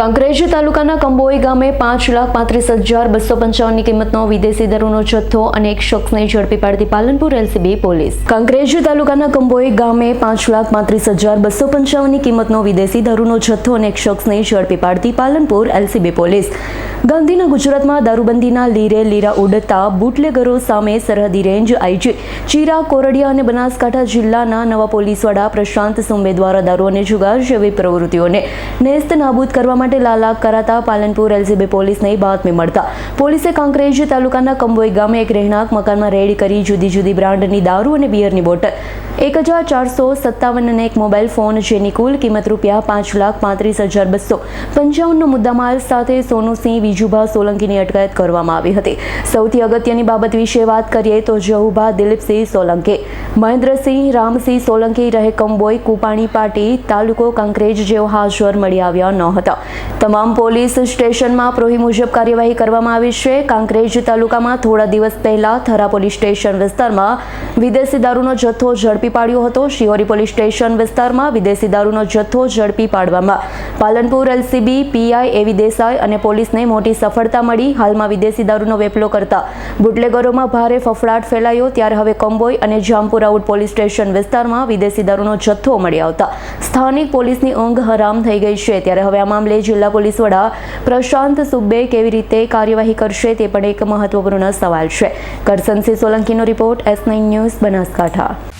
કાંકરેજ તાલુકાના કંબોઈ ગામે પાંચ લાખ પાંત્રીસ હજાર બસો પંચાવનની કિંમતનો વિદેશી દારૂનો જથ્થો અને એક શખ્સને ઝડપી પાડતી પાલનપુર એલસીબી પોલીસ. કાંકરેજ તાલુકાના કંબોઈ ગામે પાંચ લાખ પાંત્રીસ હજાર બસો પંચાવનની કિંમતનો વિદેશી દારૂનો જથ્થો અને એક શખ્સને ઝડપી પાડતી પાલનપુર એલસીબી પોલીસ. ગાંધીના ગુજરાતમાં દારૂબંધીના લીરે લીરા ઉડતા બુટલેગરો સામે સરહદી રેન્જ આઈજી ચીરા, કોરડિયા અને બનાસકાંઠા જિલ્લાના નવા પોલીસ વડા પ્રશાંત સુંબે દ્વારા દારૂ અને જુગાર જેવી પ્રવૃત્તિઓને નેસ્ત નાબૂદ કરવા માટે લાલાક કરાતા પાલનપુર એલસીબી પોલીસને બાતમી મળતા. પોલીસે કાંકરેજ તાલુકાના કંબોઈ ગામે એક રહેણાંક મકાનમાં રેડ કરી જુદી જુદી બ્રાન્ડની દારૂ અને બિયરની બોટલ એક હજાર ચારસો સત્તાવન અને એક મોબાઈલ ફોન જેની કુલ કિંમત રૂપિયા પાંચ લાખ પાંત્રીસ હજાર બસો પંચાવનનો મુદ્દામાલ સાથે સોનુસિંહ વિજુભા સોલંકીની અટકાયત કરવામાં આવી હતી. સૌથી અગત્યની બાબત વિશે વાત કરીએ તો જહુભા દિલીપસિંહ સોલંકી. મહેન્દ્રસિંહ, રામસિંહ સોલંકી રહે કંબોઈ કુપાણી પાટી તાલુકો કાંકરેજ જેઓ હાજર મળી આવ્યા ન હતા તમામ પોલીસ સ્ટેશનમાં પ્રોહી મુજબ કાર્યવાહી કરવામાં આવી છે. કાંકરેજ તાલુકામાં થોડા દિવસ પહેલા થરા પોલીસ સ્ટેશન વિસ્તારમાં વિદેશી દારૂનો જથ્થો ઝડપી પાડ્યો હતો. શિહોરી પોલીસ સ્ટેશન વિસ્તારમાં વિદેશી દારૂનો જથ્થો ઝડપી પાડવામાં. પાલનપુર એલસીબી, પીઆઈ એવી દેસાઈ અને પોલીસને મોટી સફળતા મળી. હાલમાં વિદેશી દારૂનો વેપલો કરતા બુટલેગરોમાં ભારે ફફડાટ ફેલાયો. ત્યારે હવે કંબોઈ અને જામપુર આઉટ પોલીસ સ્ટેશન વિસ્તારમાં વિદેશી દારૂનો જથ્થો મળી આવતા. સ્થાનિક પોલીસની ઊંઘ હરામ થઈ ગઈ છે. ત્યારે હવે આ મામલે જિલ્લા પોલીસ વડા પ્રશાંત સુબ્બે કેવી રીતે કાર્યવાહી કરશે તે પણ એક મહત્વપૂર્ણ સવાલ છે. Karsansinh સોલંકીનો report S nine news Banaskantha.